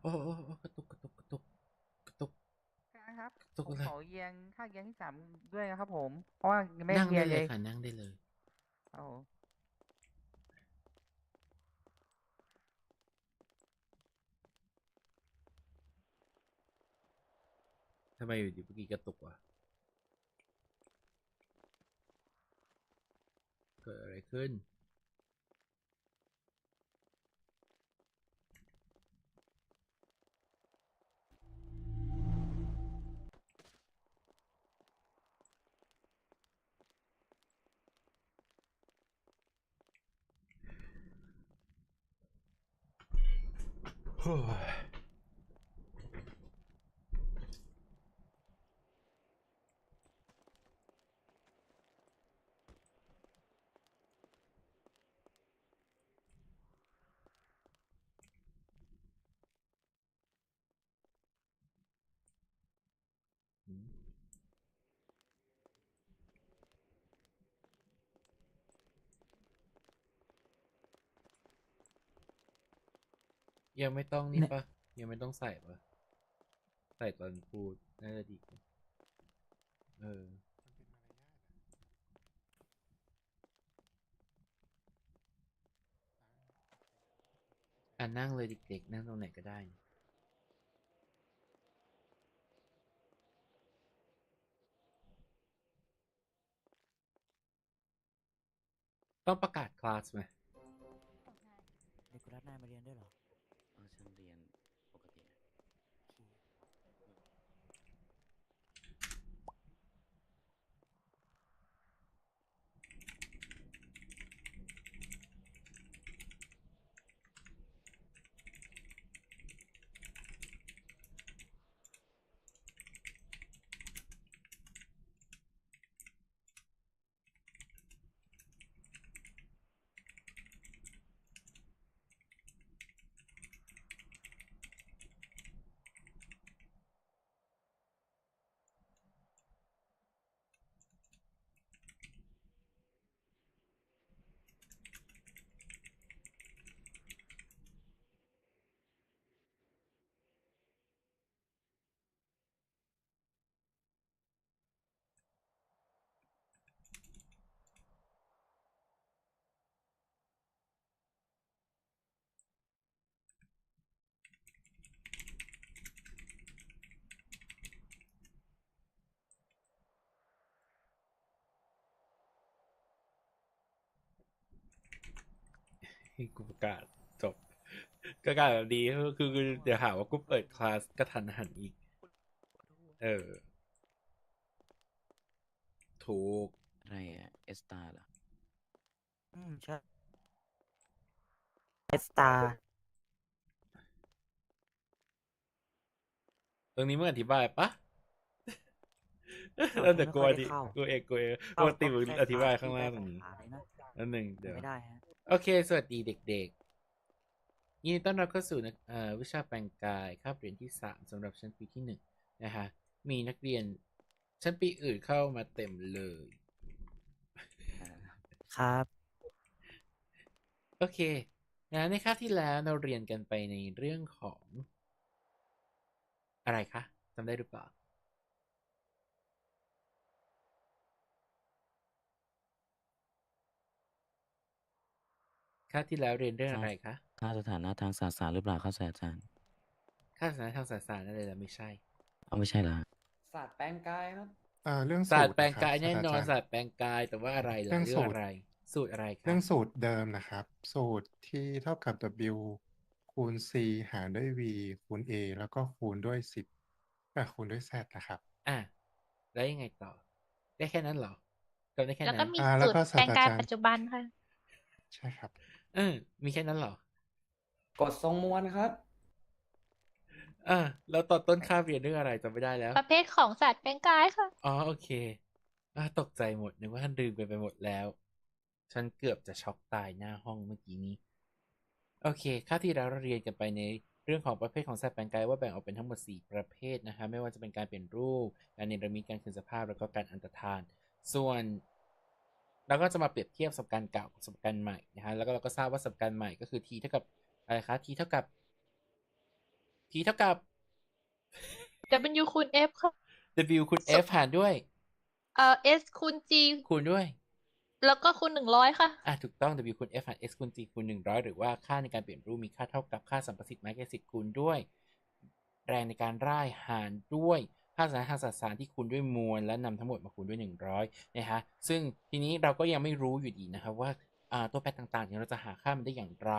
โอ้โอ้โอ้กระตุกกระตุกกระตุกกระตุก ครับตกผมอะไรขอเยียงค่าเยียงที่สามด้วยนะครับผม เพราะว่ายังไม่นั่งเยียได้งเลเลยยค่ะนั่งได้เลยโอ้โหทำไมอยู่ดีเมื่อกี้กระตุกวะเกิดอะไรขึ้น โยังไม่ต้องนี่เนี่ยปะยังไม่ต้องใส่ปะใส่ตอนพูดน่าจะดีกว่าเอออะนั่งเลยเด็กๆ นั่งตรงไหนก็ได้นะต้องประกาศคลาสไหม เด็กกุรัตนายมาเรียนด้วยเหรอ เออฉันเรียนปกตินะ ให้กูประกาศจบประกาศแบบดีคือคือคือเดี๋ยวหาว่ากูเปิดคลาสกระทันหันอีก เออ ถูกอะไรอะเอสตาเหรออืมใช่เอสตาตรงนี้มึงอธิบายปะเออแล้วแต่ผมกูไม่อค่อยได้ธิเข้ากูเองกูเองปเข้ากติมึงแค่อธิบายขข้างล่างตรงที่นี้ไปขเลยนะนั่นหนึ่งเดี๋ยวไม่ได้ฮะ โอเค สวัสดีเด็กๆ ยินดีต้อนรับเข้าสู่นักเอ่อวิชาแปลงกายคาบเรียนที่สามสำหรับชั้นปีที่หนึ่งนะฮะมีนักเรียนชั้นปีอื่นเข้ามาเต็มเลยอ่าครับ โอเคนะในคาบที่แล้วเราเรียนกันไปในเรื่องของ อะไรคะจำได้หรือเปล่า คาบที่แล้วเรียนเรื่องอะไรคะค่าสถานะทางศาสนาหรือเปล่าครับศาสตราจารย์คาบสาระทางศาสนานั่นเลยละไม่ใช่เอาไม่ใช่เหรอฮะศาสตร์แปลงกายครับอ่าเรื่องศาสตสูร์แปลงะคบกายแน่นอนศาศาสสตร์แปลงกายแต่ว่าอะไรล่ะเรื่องเรื่สูองตรอะไร สูตรอะไรคะเรื่องสูตรเดิมนะครับ สูตรที่เท่ากับ w คูณ c หารด้วย v คูณ a แล้วก็คูณด้วยสิบอะคูณด้วย z นะครับ อะแล้วยังไงต่อ ได้แค่นั้นเหรอจำได้แค่แล้วนั้ก็นมีอ่าแล้วสูตรก็แปลงกายศาสตราจารย์ปัจจุบันค่ะ ใช่ครับ เออ มีแค่นั้นเหรอกฎทรงมวลครับอะแล้วตอนต้นคาบเรียนเรื่องอะไรจำไม่ได้แล้ว ประเภทของสัตว์แปลงกายค่ะ อ๋อโอเคอะตกใจหมดนึกว่าท่านลืมไปไปหมดแล้ว ฉันเกือบจะช็อกตายหน้าห้องเมื่อกี้นี้ โอเคคาบที่แล้วเราเรียนกันไปในเรื่องของประเภทของสัตว์แปลงกายว่าแบ่งออกเป็นทั้งหมด 4 ประเภทนะคะ ไม่ว่าจะเป็นการเปลี่ยนรูป การเนรมิตการคืนสภาพ แล้วก็การอันตรธาน ส่วน เราก็จะมาเปรียบเทียบประสบการณ์เก่ากับประสบการณ์ใหม่นะคะแล้วก็เราก็ทราบว่าประสบการณ์ใหม่ก็คือ t เท่ากับอะไรคะ t เท่ากับ P เท่ากับ W คูณ F ค่ะ W คูณ F หารด้วย เอ่อ S คูณ G คูณด้วย แล้วก็คูณหนึ่งร้อยค่ะ อะถูกต้อง W คูณ F หาร S คูณ G คูณ100หรือว่าค่าในการเปลี่ยนรูปมีค่าเท่ากับค่าสัมประสิทธิ์ไม้แกสิทธิ์คูณด้วย แรงในการร่ายหารด้วย ค่าสารทางสสารที่คูณด้วยมวล และนำทั้งหมดมาคูณด้วย 100นะฮะซึ่งทีนี้เราก็ยังไม่รู้อยู่ดีนะครับว่าตัวแปรต่างๆเนี่ยเราจะหาค่ามันได้อย่างไร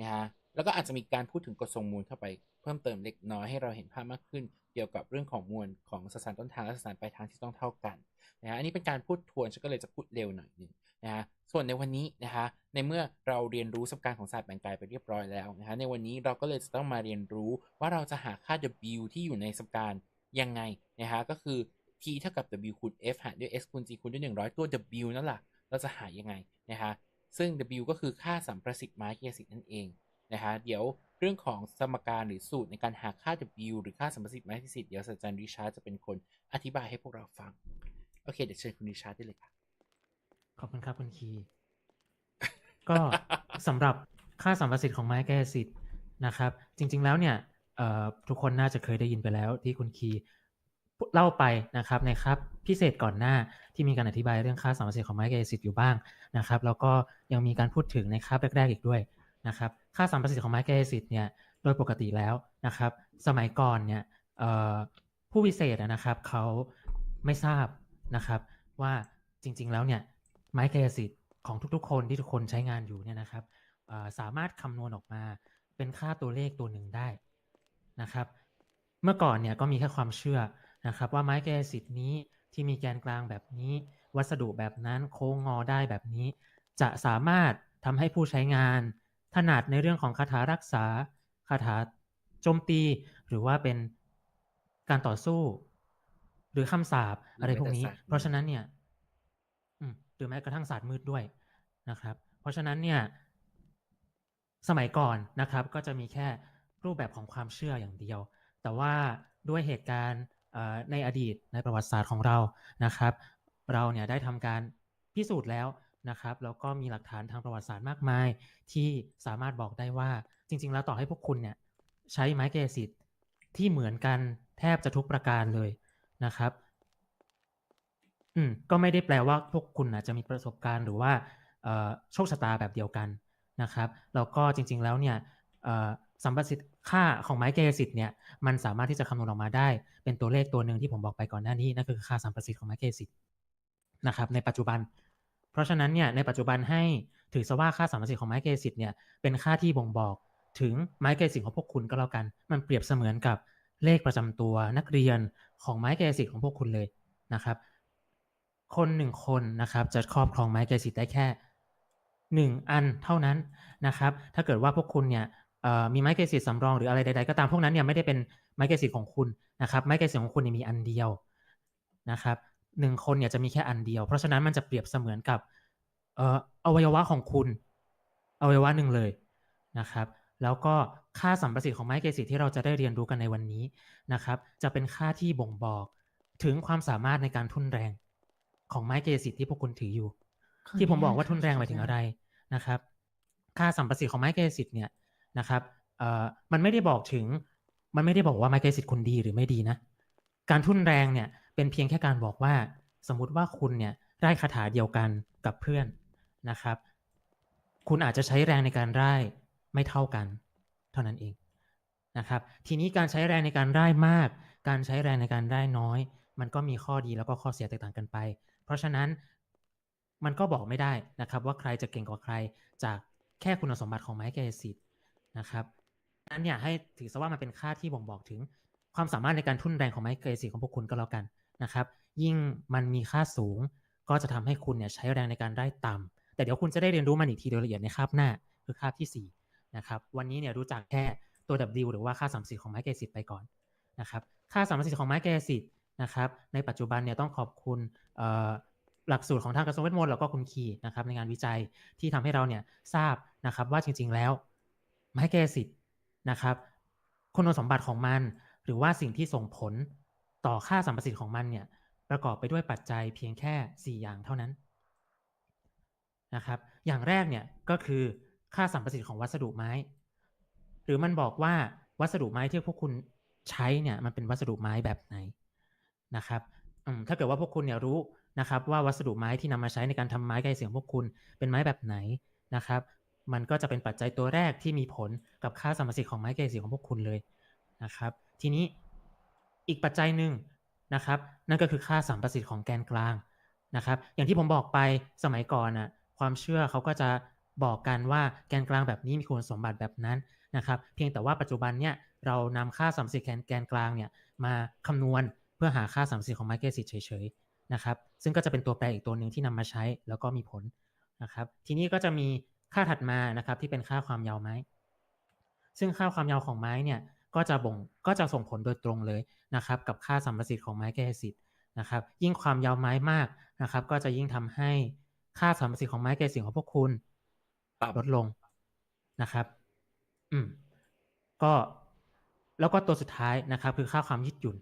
นะฮะแล้วก็อาจจะมีการพูดถึงกฎทรงมูลเข้าไปเพิ่มเติมเล็กน้อยให้เราเห็นภาพมากขึ้น เกี่ยวกับเรื่องของมวลของสสารต้นทางและสสารปลายทางที่ต้องเท่ากันนะฮะอันนี้เป็นการพูดทวนฉันก็เลยจะพูดเร็วหน่อยหนึงนะฮะส่วนในวันนี้นะคะในเมื่อเราเรียนรู้สมการของศาสตร์แบ่งกายไปเรียบร้อยแล้วนะฮะในวันนี้เราก็เลยจะต้องมาเรียนรู้ว่าเราจะหาค่า w ที่อยู่ในสมการ ยังไงนะฮะก็คือ t เท่ากับ w คูณ f หารด้วย s คูณ g คูณด้วย 100 ตัว w นั่นแหละเราจะหายังไงนะฮะซึ่ง w ก็คือค่าสัมประสิทธิ์ไม้กิยสิทธิ์นั่นเองนะฮะเดี๋ยวเรื่องของสมการหรือสูตรในการหาค่า w หรือค่าสัมประสิทธิ์ไม้กิยสิทธิ์เดี๋ยวศาจารย์ริชาร์ดจะเป็นคนอธิบายให้พวกเราฟัง โอเค เดี๋ยวเชิญคุณริชาร์ดได้เลยค่ะขอบคุณครับคุณคีก็สำหรับค่าสัมประสิทธิ์ของไม้แก้สิทธิ์นะครับ จริง ๆแล้วเนี่ย ทุกคนน่าจะเคยได้ยินไปแล้วที่คุณคีเล่าไปนะครับในครับพิเศษก่อนหน้าที่มีการอธิบายเรื่องค่าสัมประสิทธิ์ของไม้แก้สิทธิ์อยู่บ้างนะครับ แล้วก็ยังมีการพูดถึงในคาบแรกๆอีกด้วยนะครับ ค่าสัมประสิทธิ์ของไม้แก้สิทธิ์เนี่ยโดยปกติแล้วนะครับ สมัยก่อนเนี่ยผู้พิเศษนะครับเขาไม่ทราบนะครับว่าจริงๆแล้วเนี่ยไม้กายสิทธิ์ของทุกๆ คนที่ทุกคนใช้งานอยู่เนี่ยนะครับสามารถคำนวณออกมาเป็นค่าตัวเลขตัวหนึ่งได้ นะครับ เมื่อก่อนเนี่ยก็มีแค่ความเชื่อนะครับ ว่าไม้กายสิทธิ์นี้ที่มีแกนกลางแบบนี้ วัสดุแบบนั้นโค้งงอได้แบบนี้ จะสามารถทำให้ผู้ใช้งาน ถนัดในเรื่องของคาถารักษาคาถาโจมตี หรือว่าเป็นการต่อสู้ หรือคำสาปอะไรพวกนี้หรือแม้แต่ศาสตร์เพราะฉะนั้นเนี่ยอืมหรือแม้กระทั่งศาสตร์มืดด้วยนะครับ เพราะฉะนั้นเนี่ย สมัยก่อนนะครับ ก็จะมีแค่ รูปแบบของความเชื่ออย่างเดียว แต่ว่าด้วยเหตุการณ์ในอดีตในประวัติศาสตร์ของเรานะครับ เราเนี่ยได้ทำการพิสูจน์แล้วนะครับแล้วก็มีหลักฐานทางประวัติศาสตร์มากมาย ที่สามารถบอกได้ว่าจริง ๆ แล้วต่อให้พวกคุณเนี่ยใช้ไม้เกสิทธิ์ที่เหมือนกันแทบจะทุกประการเลยนะครับ อืมก็ไม่ได้แปลว่าพวกคุณนะจะมีประสบการณ์หรือว่าโชคชะตาแบบเดียวกันนะครับแล้วก็จริง ๆ แล้วเนี่ยสัมประสิทธิ์ ค่าของไม้เกยสิทธิ์เนี่ยมันสามารถที่จะคำนวณออกมาได้ เป็นตัวเลขตัวหนึ่งที่ผมบอกไปก่อนหน้านี้นั่นคือค่าสัมประสิทธิ์ของไม้เกยสิทธิ์นะครับในปัจจุบัน เพราะฉะนั้นเนี่ยในปัจจุบันให้ถือซะว่าค่าสัมประสิทธิ์ของไม้เกยสิทธิ์เนี่ยเป็นค่าที่บ่งบอกถึงไม้เกยสิทธิ์ของพวกคุณก็แล้วกัน มันเปรียบเสมือนกับเลขประจำตัวนักเรียนของไม้เกยสิทธิ์ของพวกคุณเลยนะครับ คนหนึ่งคนนะครับจะครอบครองไม้กายสิทธิ์ได้แค่หนึ่งอันเท่านั้นนะครับ ถ้าเกิดว่าพวกคุณเนี่ย มีไม้กายสิทธิ์สำรองหรืออะไรใดๆก็ตามพวกนั้นเนี่ยไม่ได้เป็นไม้กายสิทธิ์ของคุณนะครับไม้กายสิทธิ์ของคุณเนี่ยมีอันเดียวนะครับหนึ่งคนเนี่ยจะมีแค่อันเดียว เพราะฉะนั้นมันจะเปรียบเสมือนกับเอ่ออวัยวะของคุณอวัยวะหนึ่งเลยนะครับ แล้วก็ค่าสัมประสิทธิ์ของไม้กายสิทธิ์ที่เราจะได้เรียนรู้กันในวันนี้นะครับ จะเป็นค่าที่บ่งบอกถึงความสามารถในการทุ่นแรงของไม้เกยสิทธิ์ที่พวกคุณถืออยู่ ที่ผมบอกว่าทุนแรงหมายถึงอะไรนะครับ ค่าสัมประสิทธิ์ของไม้เกยสิทธิ์เนี่ย นะครับมันไม่ได้บอกถึงมันไม่ได้บอกว่าไม้เกยสิทธิ์คุณดีหรือไม่ดีนะ การทุ่นแรงเนี่ยเป็นเพียงแค่การบอกว่า สมมุติว่าคุณเนี่ยได้คาถาเดียวกันกับเพื่อนนะครับ คุณอาจจะใช้แรงในการไร่ายไม่เท่ากัน เท่านั้นเองนะครับ ทีนี้การใช้แรงในการไร่ายมาก การใช้แรงในการไร่ายน้อย มันก็มีข้อดีแล้วก็ข้อเสียแตกต่างกันไป เพราะฉะนั้นมันก็บอกไม่ได้นะครับว่าใครจะเก่งกว่าใครจากแค่คุณสมบัติของไม้กายสิทธิ์ นะครับนั้นเนี่ยให้ถือซะว่ามันเป็นค่าที่บ่งบอกถึงความสามารถในการทุ่นแรงของไม้กายสิทธิ์ของพวกคุณก็แล้วกันนะครับ ยิ่งมันมีค่าสูงก็จะทำให้คุณเนี่ยใช้แรงในการได้ต่ำแต่เดี๋ยวคุณจะได้เรียนรู้มันอีกทีโดยละเอียดในคาบหน้าคือคาบที่สี่นะครับวันนี้เนี่ยรู้จักแค่ตัว W หรือว่าค่าสัมประสิทธิ์ของไม้กายสิทธิ์ไปก่อนนะครับค่าสัมประสิทธิ์ของไม้กายสิทธิ์นะครับในปัจจุบันเนี่ยต้องขอบคุณหลักสูตรของทางกระทรวงเวทมนต์แล้วก็คุณคีนะครับในงานวิจัยที่ทำให้เราเนี่ยทราบนะครับว่าจริง ๆ แล้ว ไม้แกสิทธิ์นะครับ คุณสมบัติของมัน หรือว่าสิ่งที่ส่งผลต่อค่าสัมประสิทธิ์ของมันเนี่ยประกอบไปด้วยปัจจัยเพียงแค่ 4 อย่างเท่านั้นนะครับ อย่างแรกเนี่ยก็คือค่าสัมประสิทธิ์ของวัสดุไม้ หรือมันบอกว่าวัสดุไม้ที่พวกคุณใช้เนี่ยมันเป็นวัสดุไม้แบบไหนนะครับถ้าเกิดว่าพวกคุณเนี่ยรู้นะครับว่าวัสดุไม้ที่นำมาใช้ในการทำไม้ไกลเสียงพวกคุณเป็นไม้แบบไหนนะครับ มันก็จะเป็นปัจจัยตัวแรกที่มีผลกับค่าสมรรถสิทธิ์ของไม้ไกสีของพวกคุณเลยนะครับ ทีนี้อีกปัจจัยหนึ่งนะครับ นั่นก็คือค่าสัมประสิทธิ์ของแกนกลางนะครับ อย่างที่ผมบอกไปสมัยก่อนน่ะความเชื่อเขาก็จะบอกกันว่าแกนกลางแบบนี้มีคุณสมบัติแบบนั้นนะครับ เพียงแต่ว่าปัจจุบันเนี่ยเรานำค่าสัมประสิทธิ์แกนกลางเนี่ยมาคำนวณเพื่อหาค่าสัมประสิทธิ์ของไม้เกสิทเฉยๆนะครับ ซึ่งก็จะเป็นตัวแปรอีกตัวหนึ่งที่นำมาใช้แล้วก็มีผลนะครับ ทีนี้ก็จะมี ค่าถัดมานะครับที่เป็นค่าความยาวไม้ ซึ่งค่าความยาวของไม้เนี่ยก็จะบ่งก็จะส่งผลโดยตรงเลยนะครับ กับค่าสัมประสิทธิ์ของไม้แก้สิทธิ์นะครับ ยิ่งความยาวไม้มากนะครับ ก็จะยิ่งทำให้ค่าสัมประสิทธิ์ของไม้แก้สิทธิ์ของพวกคุณลดลงนะครับ อืม ก็แล้วก็ตัวสุดท้ายนะครับ คือค่าความยืดหยุ่น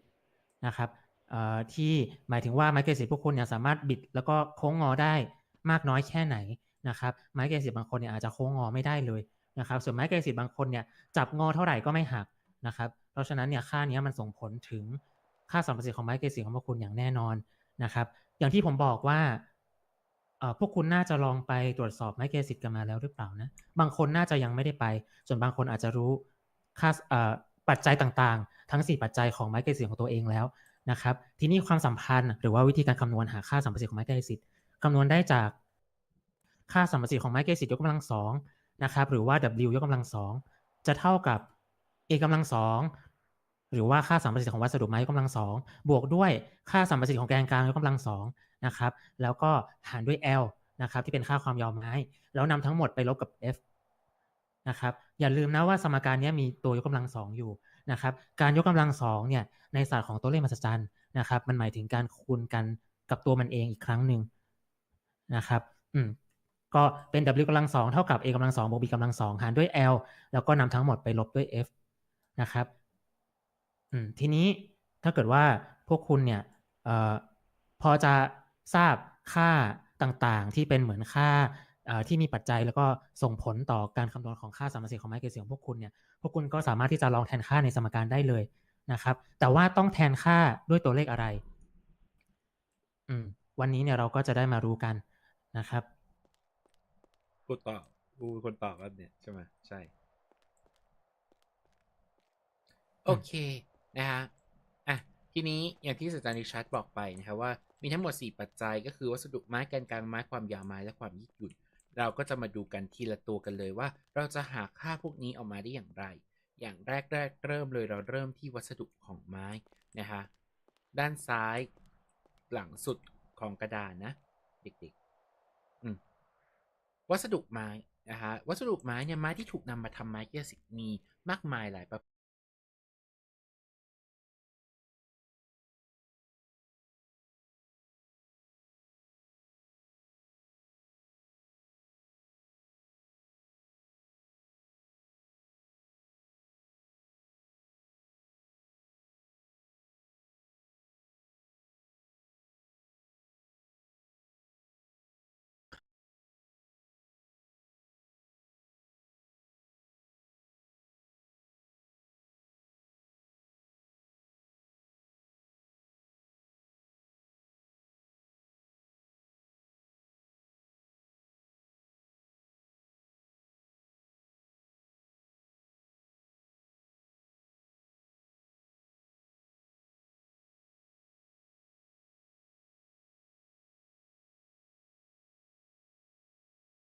นะครับเอ่อที่หมายถึงว่าไม้เกรดสิทธิ์พวกคุณเนี่ยสามารถบิด แล้วก็โค้งงอได้มากน้อยแค่ไหน นะครับไม้เกรดสิทธิ์บางคนเนี่ยอาจจะโค้งงอไม่ได้เลยนะครับส่วนไม้เกรดสิทธิ์บางคนเนี่ยจับงอเท่าไหร่ก็ไม่หักนะครับเพราะฉะนั้นเนี่ยค่าเนี้ยมันส่งผลถึงค่าสัมประสิทธิ์ของไม้เกรดสิทธิ์ของพวกคุณอย่างแน่นอนนะครับอย่างที่ผมบอกว่าเอ่อพวกคุณน่าจะลองไปตรวจสอบไม้เกรดสิทธิ์กันมาแล้วหรือเปล่านะบางคนน่าจะยังไม่ได้ไป ส่วนบางคนอาจจะรู้ค่าเอ่อปัจจัยต่างๆ ทั้ง 4 ปัจจัยของไม้เกรดสิทธิ์ของตัวเองแล้วนะครับทีนี้ความสัมพันธ์หรือว่าวิธีการคำนวณหาค่าสัมประสิทธิ์ของไม้เกรดสิทธิ์คำนวณได้จาก ค่าสัมประสิทธิ์ของไม้เกสิทยกกำลังสองนะครับหรือว่า W ยกกำลังสองจะเท่ากับ A กำลังสองหรือว่าค่าสัมประสิทธิ์ของวัสดุไม้ยกกำลังสองบวกด้วยค่าสัมประสิทธิ์ของแกนกลางยกกำลังสองนะครับแล้วก็หารด้วย L นะครับที่เป็นค่าความยาวไม้ แล้วนำทั้งหมดไปลบกับ F นะครับอย่าลืมนะว่าสมการนี้มีตัวยกกำลังสองอยู่นะครับการยกกำลังสองเนี่ยในศาสตร์ของตัวเลขมหัศจรรย์นะครับมันหมายถึงการคูณกันกับตัวมันเองอีกครั้งหนึ่งนะครับอืม ก็เป็น w กำลังสองเท่ากับ a กำลังสองบวก b กำลังสองหารด้วย l แล้วก็นำทั้งหมดไปลบด้วย f นะครับทีนี้ถ้าเกิดว่าพวกคุณเนี่ยออพอจะทราบค่าต่างๆ ที่เป็นเหมือนค่าที่มีปัจจัยแล้วก็ส่งผลต่อการคำนวณของค่าสัมประสิทธิ์ของไม้เกรดเสียงของพวกคุณเนี่ยพวกคุณก็สามารถที่จะลองแทนค่าในสมการได้เลยนะครับ แต่ว่าต้องแทนค่าด้วยตัวเลขอะไรอืวันนี้เนี่ยเราก็จะได้มารู้กันนะครับ กูตอบกูเป็นคนตอบแล้วเนี่ยใช่ไหมใช่ โอเคนะฮะอะทีนี้อย่างที่ศาสจารย์ริชาร์ดบอกไปนะครับว่ามีทั้งหมด 4 ปัจจัยก็คือวัสดุไม้แกนกลางไม้ความยาวไม้และความยืดหยุ่น เราก็จะมาดูกันทีละตัวกันเลยว่า เราจะหาค่าพวกนี้ออกมาได้อย่างไร อย่างแรกแรกเริ่มเลยเราเริ่มที่วัสดุของไม้นะฮะด้านซ้ายหลังสุดของกระดานนะ เด็ก วัสดุไม้นะฮะวัสดุไม้เนี่ยไม้ที่ถูกนำมาทำไม้เกียร์สิกมีมากมายหลายประ